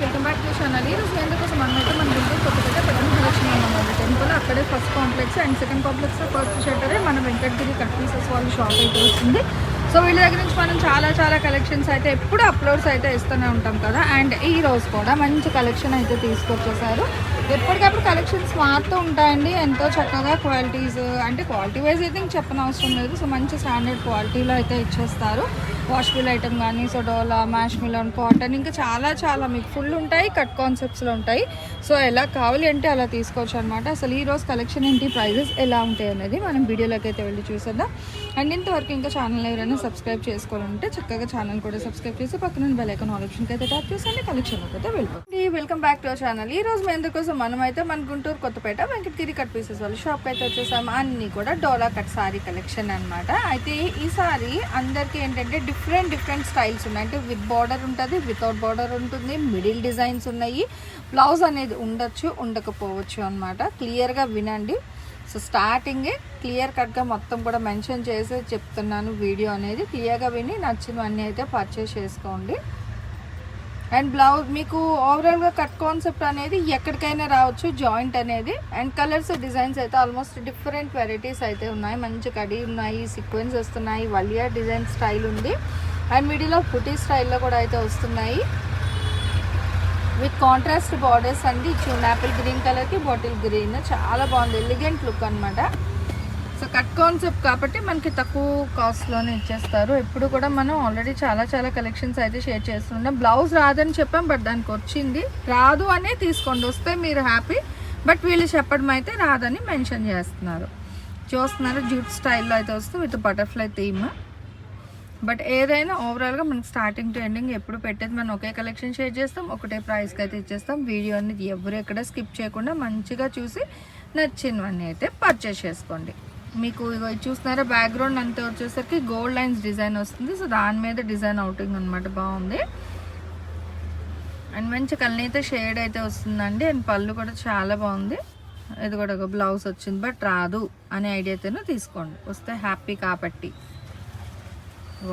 Welcome back to channel ఈ రోజు ఎందుకోసం మనమైతే మన గుంటూరు కొత్తపేట పెద్ద కలెక్షన్ అన్నమాట. టెంపుల్ అక్కడే first complex and second complex first షట్టరే మన వెంకటగిరి కట్ వాళ్ళ షాప్ అయితే వస్తుంది సో వీళ్ళ దగ్గర నుంచి మనం చాలా చాలా కలెక్షన్స్ అయితే ఎప్పుడు అప్లోడ్స్ అయితే ఇస్తూనే ఉంటాం కదా. అండ్ ఈ రోజు కూడా మంచి కలెక్షన్ అయితే తీసుకొచ్చేసారు. ఎప్పటికప్పుడు కలెక్షన్స్ మారుతూ ఉంటాయండి. ఎంతో చక్కగా క్వాలిటీస్ అంటే క్వాలిటీ వైజ్ అయితే ఇంక చెప్పనవసరం లేదు. సో మంచి స్టాండర్డ్ క్వాలిటీలో అయితే ఇచ్చేస్తారు. వాష్బిల్ ఐటమ్ కానీ సో డోలా మ్యాష్ మిలన్ కాటన్ ఇంకా చాలా చాలా మీకు ఫుల్ ఉంటాయి. కట్ కాన్సెప్ట్స్లో ఉంటాయి. సో ఎలా కావాలి అంటే అలా తీసుకోవచ్చు అనమాట అసలు ఈ రోజు కలెక్షన్ ఏంటి ప్రైజెస్ ఎలా ఉంటాయి అనేది మనం వీడియోలోకి అయితే వెళ్ళి చూసేద్దాం. అండ్ ఇంతవరకు ఇంకా ఛానల్ ఎవరైనా సబ్స్క్రైబ్ చేసుకోవాలంటే చక్కగా ఛానల్ కూడా సబ్స్క్రైబ్ చేసి పక్కన బెల్ ఐకాన్ ఆప్షన్కి అయితే ట్యాప్ చేసండి కలెక్షన్లోకి అయితే వెళ్ళిపోతుంది welcome back to our channel. ఈ రోజు మీ ఎందుకోసం మనమైతే మన గుంటూరు కొత్తపేట వెంకటగిరి కట్ పీసెస్ వాళ్ళ షాప్కి అయితే వచ్చేసాము అన్నీ కూడా డోలా కట్ సారీ కలెక్షన్ అనమాట అయితే ఈ సారీ అందరికీ ఏంటంటే డిఫరెంట్ డిఫరెంట్ స్టైల్స్ ఉన్నాయి. అంటే విత్ బార్డర్ ఉంటుంది వితౌట్ బార్డర్ ఉంటుంది మిడిల్ డిజైన్స్ ఉన్నాయి. బ్లౌజ్ అనేది ఉండొచ్చు ఉండకపోవచ్చు అనమాట క్లియర్గా వినండి. సో స్టార్టింగే క్లియర్ కట్గా మొత్తం కూడా మెన్షన్ చేసి చెప్తున్నాను వీడియో అనేది. క్లియర్గా విని నచ్చినవన్నీ అయితే పర్చేస్ చేసుకోండి. అండ్ బ్లౌజ్ మీకు ఓవరాల్గా కట్ కాన్సెప్ట్ అనేది ఎక్కడికైనా రావచ్చు జాయింట్ అనేది. అండ్ కలర్స్ డిజైన్స్ అయితే ఆల్మోస్ట్ డిఫరెంట్ వెరైటీస్ అయితే ఉన్నాయి. మంచి కడి ఉన్నాయి సీక్వెన్స్ వస్తున్నాయి వలియా డిజైన్ స్టైల్ ఉంది. అండ్ మిడిల్ పుటీ స్టైల్లో కూడా అయితే వస్తున్నాయి. విత్ కాంట్రాస్ట్ బార్డర్స్ అండి. చూన్ యాపిల్ గ్రీన్ కలర్కి బాటిల్ గ్రీన్ చాలా బాగుంది. ఎలిగెంట్ లుక్ అనమాట సో కట్ కాన్సెప్ట్ కాబట్టి మనకి తక్కువ కాస్ట్లోనే ఇచ్చేస్తారు. ఎప్పుడు కూడా మనం ఆల్రెడీ చాలా చాలా కలెక్షన్స్ అయితే షేర్ చేస్తున్నాం. బ్లౌజ్ రాదని చెప్పాం బట్ దానికి వచ్చింది. రాదు అనే తీసుకోండి వస్తే మీరు హ్యాపీ బట్ వీళ్ళు చెప్పడం అయితే రాదని మెన్షన్ చేస్తున్నారు. చూస్తున్నారు జూట్ స్టైల్లో అయితే వస్తే విత్ బటర్ఫ్లై థీమ్ బట్ ఏదైనా ఓవరాల్గా మనకి స్టార్టింగ్ టు ఎండింగ్ ఎప్పుడు పెట్టేది మనం ఒకే కలెక్షన్ షేర్ చేస్తాం ఒకటే ప్రైస్కి అయితే ఇచ్చేస్తాం. వీడియో అనేది ఎవరు ఎక్కడ స్కిప్ చేయకుండా మంచిగా చూసి నచ్చినవన్నీ అయితే పర్చేస్ చేసుకోండి. మీకు ఇగో చూస్తున్నారా? బ్యాక్గ్రౌండ్ అంతా వచ్చేసరికి గోల్డ్ లైన్స్ డిజైన్ వస్తుంది. సో దాని మీద డిజైన్ అవుటింగ్ అనమాట బాగుంది. అండ్ మంచి కలనైతే షేడ్ అయితే వస్తుందండి. అండ్ పళ్ళు కూడా చాలా బాగుంది. ఇది కూడా ఒక బ్లౌజ్ వచ్చింది. బట్ రాదు అనే ఐడియాతోనే తీసుకోండి. వస్తే హ్యాపీ కాబట్టి.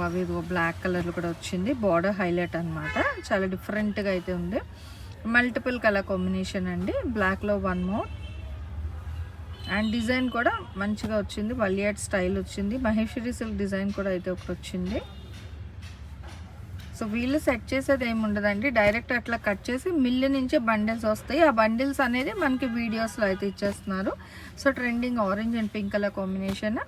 అవి బ్లాక్ కలర్లో కూడా వచ్చింది. బార్డర్ హైలైట్ అనమాట చాలా డిఫరెంట్గా అయితే ఉంది. మల్టిపుల్ కలర్ కాంబినేషన్ అండి. బ్లాక్లో వన్ మోర్ అండ్ డిజైన్ కూడా మంచిగా వచ్చింది. వలియాట్ స్టైల్ వచ్చింది. మహేశ్వరి సిల్క్ డిజైన్ కూడా అయితే ఒకటి వచ్చింది. సో వీళ్ళు సెట్ చేసేది ఏమి ఉండదండి. డైరెక్ట్ అట్లా కట్ చేసి మిల్లు నుంచి బండిల్స్ వస్తాయి. ఆ బండిల్స్ అనేది మనకి వీడియోస్లో అయితే ఇచ్చేస్తున్నారు. So trending orange and pink colour combination.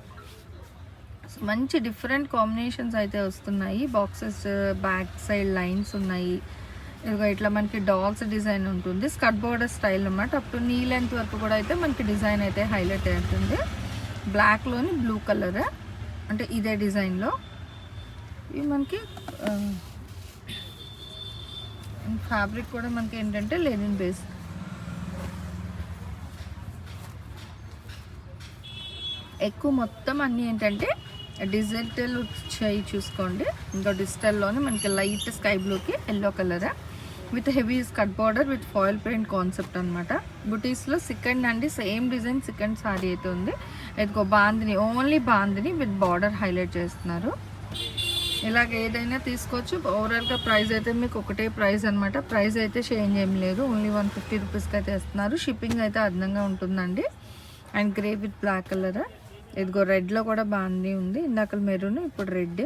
మంచి డిఫరెంట్ కాంబినేషన్స్ అయితే వస్తున్నాయి. బాక్సెస్ బ్యాక్ సైడ్ లైన్స్ ఉన్నాయి. ఇదిగో ఇట్లా మనకి డాగ్స్ డిజైన్ ఉంటుంది. స్కర్ట్ బోర్డర్ స్టైల్ అనమాట అప్ టు నీ లెంత్ వరకు కూడా అయితే మనకి డిజైన్ అయితే హైలైట్ అవుతుంది బ్లాక్లోని బ్లూ కలర్ అంటే ఇదే డిజైన్లో ఇవి మనకి ఫ్యాబ్రిక్ కూడా మనకి ఏంటంటే లెనిన్ బేస్ ఎక్కువ మొత్తం అన్నీ ఏంటంటే డిజిటల్ వచ్చాయి చూసుకోండి. ఇంకా డిజిటల్లోనే మనకి లైట్ స్కై బ్లూకి yellow colour with heavy cut border with foil print concept అనమాట బుటీస్లో సెకండ్ అండి సేమ్ డిజైన్ సెకండ్ శారీ అయితే ఉంది. ఇదిగో bandhani only bandhani with border highlight చేస్తున్నారు. ఇలాగ ఏదైనా తీసుకోవచ్చు. ఓవరాల్గా ప్రైస్ అయితే మీకు ఒకటే ప్రైస్ అనమాట ప్రైస్ అయితే చేంజ్ ఏం లేదు. ఓన్లీ వన్ ఫిఫ్టీ రూపీస్కి అయితే ఇస్తున్నారు. షిప్పింగ్ అయితే అదనంగా ఉంటుందండి. And grey with black colour ఇదిగో రెడ్లో కూడా బాగుంది ఉంది. ఇందాక మెరూన్ ఇప్పుడు రెడ్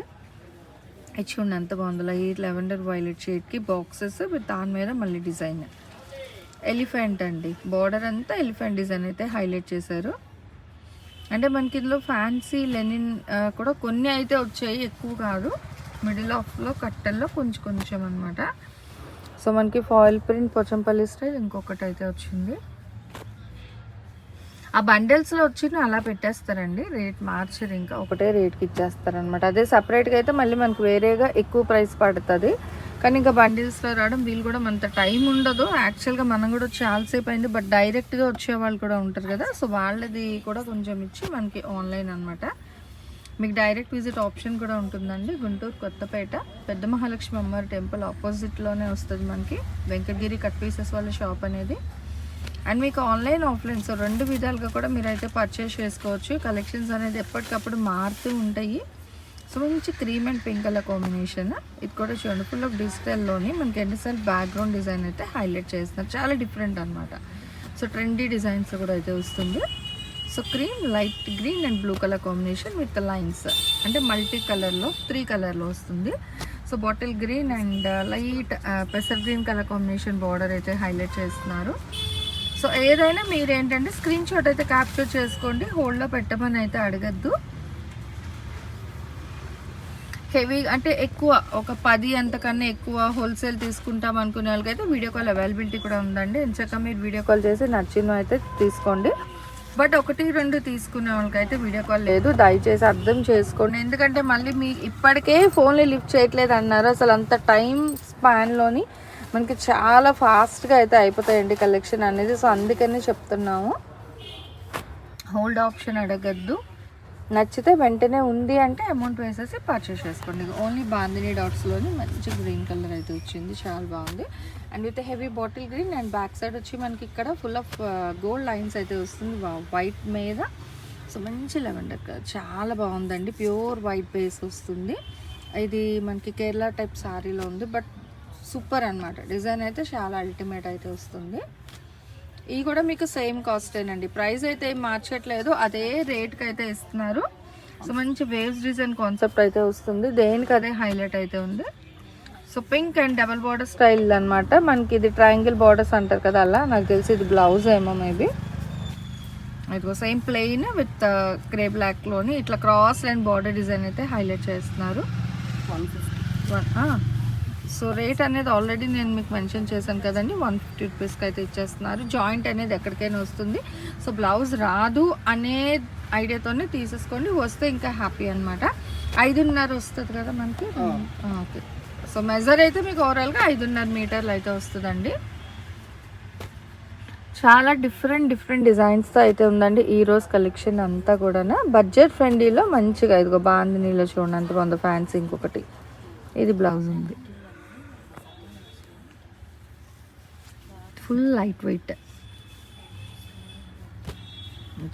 ఇది చూడండి ఎంత బాగుందో. ఈ లెవెండర్ వైలెట్ షేడ్కి బాక్సెస్ దాని మీద మళ్ళీ డిజైన్. ఎలిఫెంట్ అండి. బార్డర్ అంతా ఎలిఫెంట్ డిజైన్ అయితే హైలైట్ చేశారు. అంటే మనకి ఇందులో ఫ్యాన్సీ లెనిన్ కూడా కొన్ని అయితే వచ్చాయి ఎక్కువ కాదు. మిడిల్ ఆఫ్లో కట్టెల్లో కొంచెం కొంచెం అనమాట సో మనకి ఫాయిల్ ప్రింట్ పోచంపల్లి స్టైల్ ఇంకొకటి అయితే వచ్చింది. ఆ బండిల్స్లో వచ్చి అలా పెట్టేస్తారండి? రేట్ మార్చరు ఇంకా. ఒకటే రేట్కి ఇచ్చేస్తారనమాట అదే సపరేట్గా అయితే మళ్ళీ మనకు వేరేగా ఎక్కువ ప్రైస్ పడుతుంది. కానీ ఇంకా బండిల్స్లో రావడం వీళ్ళు కూడా మనంత టైం ఉండదు. యాక్చువల్గా మనం కూడా చాలాసేపు అయింది. బట్ డైరెక్ట్గా వచ్చే వాళ్ళు కూడా ఉంటారు కదా. సో వాళ్ళది కూడా కొంచెం ఇచ్చి మనకి ఆన్లైన్ అనమాట మీకు డైరెక్ట్ విజిట్ ఆప్షన్ కూడా ఉంటుందండి. గుంటూరు కొత్తపేట పెద్ద మహాలక్ష్మి అమ్మవారి టెంపుల్ ఆపోజిట్లోనే వస్తుంది మనకి. వెంకటగిరి కట్ పీసెస్ వాళ్ళ షాప్ అనేది. అండ్ మీకు ఆన్లైన్ ఆఫ్లైన్ సో రెండు విధాలుగా కూడా మీరైతే పర్చేస్ చేసుకోవచ్చు. కలెక్షన్స్ అనేది ఎప్పటికప్పుడు మారుతూ ఉంటాయి. సో మంచి cream and pink colour combination ఇది కూడా చూడండి ఫుల్ ఆఫ్ డిజిటల్లోని మనకి ఎన్నిసార్లు బ్యాక్గ్రౌండ్ డిజైన్ అయితే హైలైట్ చేస్తున్నారు. చాలా డిఫరెంట్ అనమాట సో ట్రెండీ డిజైన్స్ కూడా అయితే వస్తుంది. So cream light green and blue colour combination with lines అంటే మల్టీ కలర్లో త్రీ కలర్లో వస్తుంది. So bottle green and light పెసర్ green colour combination border అయితే హైలైట్ చేస్తున్నారు. సో ఏదైనా మీరు ఏంటంటే స్క్రీన్ షాట్ అయితే క్యాప్చర్ చేసుకోండి హోల్డ్లో పెట్టమని అయితే అడగద్దు. హెవీ అంటే ఎక్కువ ఒక పది అంతకన్నా ఎక్కువ హోల్సేల్ తీసుకుంటాం అనుకునే వాళ్ళకైతే వీడియో కాల్ అవైలబిలిటీ కూడా ఉందండి. ఎంచక్క మీరు వీడియో కాల్ చేసి నచ్చిన అయితే తీసుకోండి. బట్ ఒకటి రెండు తీసుకునే వాళ్ళకైతే వీడియో కాల్ లేదు. దయచేసి అర్థం చేసుకోండి. ఎందుకంటే మళ్ళీ మీ ఇప్పటికే ఫోన్లో లిఫ్ట్ చేయట్లేదు అన్నారు. అసలు అంత టైం స్పాన్లోని మనకి చాలా ఫాస్ట్గా అయితే అయిపోతాయండి కలెక్షన్ అనేది. సో అందుకని చెప్తున్నాము. హోల్డ్ ఆప్షన్ అడగద్దు. నచ్చితే వెంటనే ఉంది అంటే అమౌంట్ వేసేసి పర్చేస్ చేసుకోండి. ఓన్లీ బాందిని డాట్స్లోని మంచి గ్రీన్ కలర్ అయితే వచ్చింది. చాలా బాగుంది. And with heavy bottle green and back side వచ్చి మనకి ఇక్కడ ఫుల్ ఆఫ్ గోల్డ్ లైన్స్ అయితే వస్తుంది. వైట్ మీద. సో మంచి లెవెండర్ చాలా బాగుందండి. ప్యూర్ వైట్ బేస్ వస్తుంది. ఇది మనకి కేరళ టైప్ సారీలో ఉంది. బట్ సూపర్ అన్నమాట. డిజైన్ అయితే చాలా అల్టిమేట్ అయితే వస్తుంది. ఇవి కూడా మీకు సేమ్ కాస్టేనండి ప్రైస్ అయితే ఏం మార్చట్లేదు. అదే రేట్కి అయితే ఇస్తున్నారు. సో మంచి వేవ్స్ డిజైన్ కాన్సెప్ట్ అయితే వస్తుంది. దేనికి అదే హైలైట్ అయితే ఉంది. So pink and double border style అన్నమాట. మనకి ఇది ట్రయాంగిల్ బార్డర్స్ అంటారు కదా అలా. నాకు తెలిసి ఇది బ్లౌజ్ ఏమో మేబీ ఇదిగో సేమ్ ప్లెయిన్ విత్ గ్రే బ్లాక్లోని ఇట్లా క్రాస్ లైన్ బార్డర్ డిజైన్ అయితే హైలైట్ చేస్తున్నారు. వన్ సో రేట్ అనేది ఆల్రెడీ నేను మీకు మెన్షన్ చేశాను కదండి. వన్ ఫిఫ్టీ రూపీస్కి అయితే ఇచ్చేస్తున్నారు. జాయింట్ అనేది ఎక్కడికైనా వస్తుంది. సో బ్లౌజ్ రాదు అనే ఐడియాతోనే తీసేసుకోండి. వస్తే ఇంకా హ్యాపీ అనమాట ఐదున్నర వస్తుంది కదా మనకి? ఓకే. సో మెజర్ అయితే మీకు ఓవరాల్గా ఐదున్నర మీటర్లు అయితే వస్తుందండి. చాలా డిఫరెంట్ డిఫరెంట్ డిజైన్స్తో అయితే ఉందండి ఈ రోజు కలెక్షన్ అంతా కూడా బడ్జెట్ ఫ్రెండ్లీలో మంచిగా ఇదిగో బాందినీలో చూడండి అంత బాగుంది. ఫ్యాన్సీ ఇంకొకటి. ఇది బ్లౌజ్ ఉంది. Full light weight.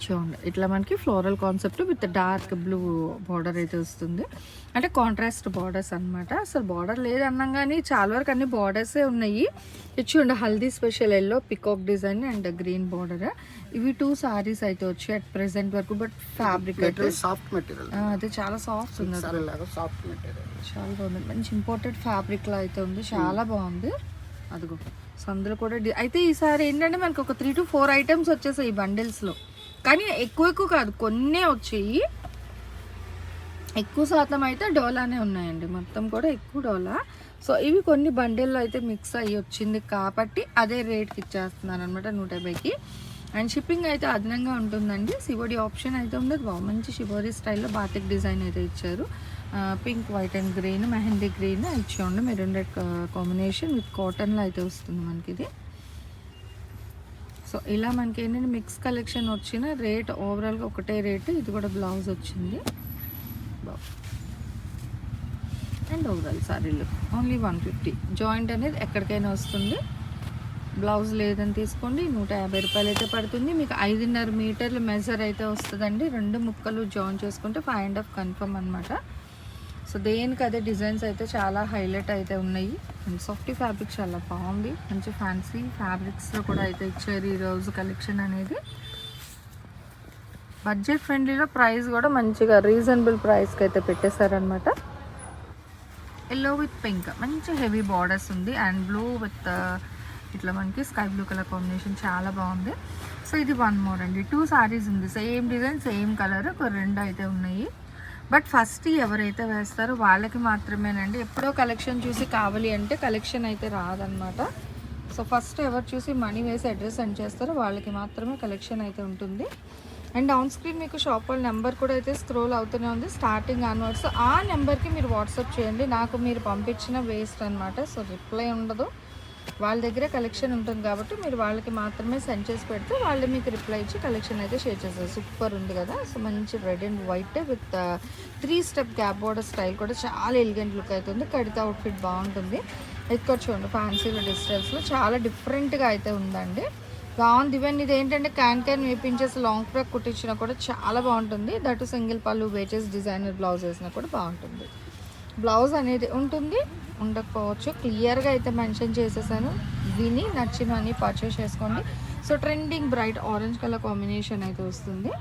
చూడండి ఇట్లా మనకి floral concept with dark blue border అయితే వస్తుంది. అంటే కాంట్రాస్ట్ బార్డర్స్ అన్నమాట. అసలు బార్డర్ లేదన్నాం కానీ చాలా వరకు అన్ని బార్డర్సే ఉన్నాయి. చూడండి haldi special yellow peacock design and green border. ఇవి టూ సారీస్ అయితే వచ్చాయి అట్ ప్రెసెంట్ వరకు బట్ ఫ్యాబ్రిక్ అయితే సాఫ్ట్ మెటీరియల్ అదే చాలా సాఫ్ట్ ఉంది సాఫ్ట్ మెటీరియల్ చాలా బాగుంది. మంచి ఇంపోర్టెడ్ ఫ్యాబ్రిక్ లా అయితే ఉంది. చాలా బాగుంది. అదిగో. సో అందులో కూడా అయితే ఈసారి ఏంటంటే మనకు ఒక త్రీ టు ఫోర్ ఐటమ్స్ వచ్చేసాయి ఈ బండిల్స్లో కానీ ఎక్కువ ఎక్కువ కాదు కొన్నే వచ్చాయి. ఎక్కువ శాతం అయితే డోలానే ఉన్నాయండి. మొత్తం కూడా ఎక్కువ డోలా. సో ఇవి కొన్ని బండిల్లో అయితే మిక్స్ అయ్యి వచ్చింది కాబట్టి అదే రేట్కి ఇచ్చేస్తున్నాను అనమాట నూట యాభైకి. అండ్ షిప్పింగ్ అయితే అదనంగా ఉంటుందండి. సివోడి ఆప్షన్ అయితే ఉండదు. బాగా మంచి షివోరీ స్టైల్లో బాతిక్ డిజైన్ అయితే ఇచ్చారు. Pink white and green mehndi green ఇచ్చి ఉండు. మెరూన్ రెడ్ కాంబినేషన్ విత్ కాటన్లో అయితే వస్తుంది మనకి ఇది సో ఇలా మనకి ఏంటంటే మిక్స్ కలెక్షన్ వచ్చిన రేట్ ఓవరాల్గా ఒకటే రేటు ఇది కూడా బ్లౌజ్ వచ్చింది. అండ్ ఓవరాల్ సారీలు ఓన్లీ వన్ ఫిఫ్టీ జాయింట్ అనేది ఎక్కడికైనా వస్తుంది. బ్లౌజ్ లేదని తీసుకోండి. నూట యాభై రూపాయలు అయితే పడుతుంది. మీకు ఐదున్నర మీటర్లు మెజర్ అయితే వస్తుందండి. రెండు ముక్కలు జాయిన్ చేసుకుంటే ఫైవ్ అండ్ హాఫ్ కన్ఫర్మ్ అనమాట సో దేనికి అదే డిజైన్స్ అయితే చాలా హైలైట్ అయితే ఉన్నాయి. అండ్ సాఫ్టీ ఫ్యాబ్రిక్ చాలా బాగుంది. మంచి ఫ్యాన్సీ ఫ్యాబ్రిక్స్లో కూడా అయితే ఇచ్చారు ఈరోజు కలెక్షన్ అనేది. బడ్జెట్ ఫ్రెండ్లీలో ప్రైస్ కూడా మంచిగా రీజనబుల్ ప్రైస్కి అయితే పెట్టేశారనమాట ఎల్లో విత్ పింక్ మంచి హెవీ బార్డర్స్ ఉంది. అండ్ బ్లూ విత్ ఇట్లా మనకి స్కై బ్లూ కలర్ కాంబినేషన్ చాలా బాగుంది. సో ఇది వన్ మోర్ అండి. టూ సారీస్ ఉంది. సేమ్ డిజైన్ సేమ్ కలర్ ఒక రెండు అయితే ఉన్నాయి. బట్ ఫస్ట్ ఎవరైతే వేస్తారో వాళ్ళకి మాత్రమేనండి. ఎప్పుడో కలెక్షన్ చూసి కావాలి అంటే కలెక్షన్ అయితే రాదనమాట సో ఫస్ట్ ఎవరు చూసి మనీ వేసి అడ్రస్ సెండ్ చేస్తారో వాళ్ళకి మాత్రమే కలెక్షన్ అయితే ఉంటుంది. అండ్ ఆన్ స్క్రీన్ మీకు షాప్ వాళ్ళ నెంబర్ కూడా అయితే స్క్రోల్ అవుతూనే ఉంది. స్టార్టింగ్ ఆన్వర్డ్స్ ఆ నెంబర్కి మీరు వాట్సాప్ చేయండి. నాకు మీరు పంపించిన వేస్ట్ అనమాట సో రిప్లై ఉండదు. వాళ్ళ దగ్గర కలెక్షన్ ఉంటుంది కాబట్టి మీరు వాళ్ళకి మాత్రమే సెండ్ చేసి పెడితే వాళ్ళు మీకు రిప్లై ఇచ్చి కలెక్షన్ అయితే షేర్ చేస్తారు. సూపర్ ఉంది కదా? సో మంచి red and white with three step gap border style కూడా చాలా ఎలిగెంట్ లుక్ అవుతుంది కడితే అవుట్ఫిట్ బాగుంటుంది. ఎత్తుకొని చూడండి ఫ్యాన్సీలో డిజిటల్స్లో చాలా డిఫరెంట్గా అయితే ఉందండి. బాగుంది. ఇవన్నీ ఇది ఏంటంటే క్యాన్ క్యాన్ వేపించేసి లాంగ్ ఫ్రాక్ కుట్టించినా కూడా చాలా బాగుంటుంది. దట్ సింగిల్ పళ్ళు వేచేసి డిజైనర్ బ్లౌజ్ వేసినా కూడా బాగుంటుంది. బ్లౌజ్ అనేది ఉంటుంది. ఉండకపోవచ్చు. క్లియర్గా అయితే మెన్షన్ చేసేసాను. విని నచ్చినవన్నీ పర్చేస్ చేసుకోండి. So trending bright orange colour combination అయితే వస్తుంది.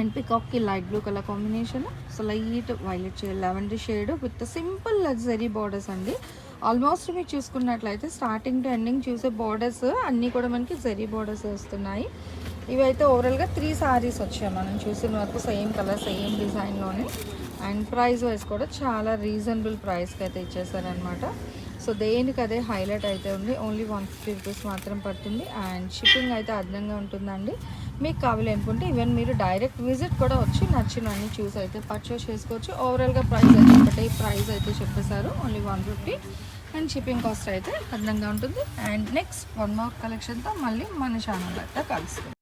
And పికాక్కి light blue colour combination. So light violet shade lavender shade with simple luxury borders అండి. ఆల్మోస్ట్ మీరు చూసుకున్నట్లయితే స్టార్టింగ్ టు ఎండింగ్ చూసే బార్డర్స్ అన్నీ కూడా మనకి జరీ బార్డర్స్ వస్తున్నాయి. ఇవైతే ఓవరాల్గా త్రీ సారీస్ వచ్చాయి మనం చూసిన వరకు సేమ్ కలర్ సేమ్ డిజైన్లోనే అండ్ ప్రైస్ వైజ్ కూడా చాలా రీజనబుల్ ప్రైస్కి అయితే ఇచ్చేసారనమాట సో దేనికి అదే హైలైట్ అయితే ఉంది. ఓన్లీ వన్ ఫిఫ్టీ రూపీస్ మాత్రం పడుతుంది. అండ్ షిప్పింగ్ అయితే అదనంగా ఉంటుందండి. మీకు కావాలి అనుకుంటే ఈవెన్ మీరు డైరెక్ట్ విజిట్ కూడా వచ్చి నచ్చినవన్నీ చూసి అయితే పర్చేస్ చేసుకోవచ్చు. ఓవరాల్గా ప్రైస్ అయితే ఒకటే ప్రైస్ అయితే చెప్పేశారు. Only one fifty and shipping cost అయితే అదనంగా ఉంటుంది. అండ్ నెక్స్ట్ వన్ మోర్ కలెక్షన్తో మళ్ళీ మన ఛానల్ అయితే కలుస్తుంది